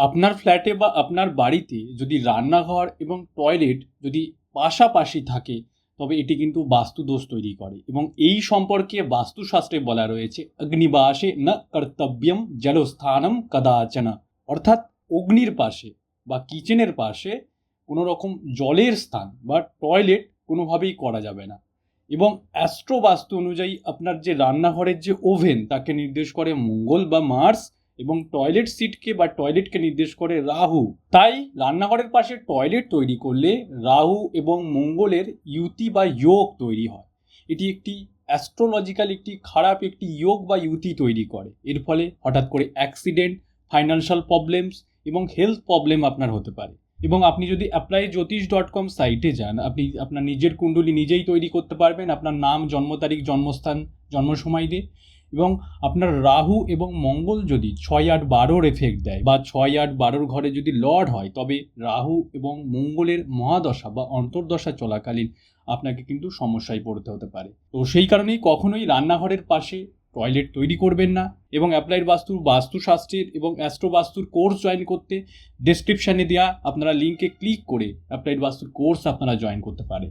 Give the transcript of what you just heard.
আপনার ফ্ল্যাটে বা আপনার বাড়িতে যদি রান্নাঘর এবং টয়লেট যদি পাশাপাশি থাকে, তবে এটি কিন্তু বাস্তুদোষ তৈরি করে এবং এই সম্পর্কে বাস্তুশাস্ত্রে বলা রয়েছে, অগ্নিবাসে ন কর্তব্যম জলস্থানম কদাচনা। অর্থাৎ অগ্নির পাশে বা কিচেনের পাশে কোনো রকম জলের স্থান বা টয়লেট কোনোভাবেই করা যাবে না এবং অ্যাস্ট্রো বাস্তু অনুযায়ী আপনার যে রান্নাঘরের যে ওভেন, তাকে নির্দেশ করে মঙ্গল বা মার্স এবং টয়লেট সিটকে বা টয়লেটকে নির্দেশ করে রাহু। তাই রান্নাঘরের পাশে টয়লেট তৈরি করলে রাহু এবং মঙ্গলের ইউতি বা যোগ তৈরি হয়। এটি একটি অ্যাস্ট্রোলজিক্যাল একটি খারাপ একটি যোগ বা ইউতি তৈরি করে। এর ফলে হঠাৎ করে অ্যাক্সিডেন্ট ফাইন্যান্সিয়াল প্রবলেমস এবং হেলথ প্রবলেম আপনার হতে পারে। এবং আপনি যদি অ্যাপ্লাই জ্যোতিষ ডট কম সাইটে যান, আপনি আপনার নিজের কুণ্ডলী নিজেই তৈরি করতে পারবেন আপনার নাম, জন্ম তারিখ, জন্মস্থান জন্ম সময় দিয়ে। এবং আপনার রাহু এবং মঙ্গল যদি ছয় আট বারোর এফেক্ট দেয় বা ছয় আট বারোর ঘরে যদি লর্ড হয়, তবে রাহু এবং মঙ্গলের মহাদশা বা অন্তর্দশা চলাকালীন আপনাকে কিন্তু সমস্যায় পড়তে হতে পারে। তো সেই কারণেই কখনোই রান্নাঘরের পাশে টয়লেট তৈরি করবেন না এবং অ্যাপ্লাইড বাস্তুর বাস্তুশাস্ত্রের এবং অ্যাস্ট্রো বাস্তুর কোর্স জয়েন করতে ডেসক্রিপশানে দেওয়া আপনারা লিঙ্কে ক্লিক করে অ্যাপ্লাইড বাস্তুর কোর্স আপনারা জয়েন করতে পারেন।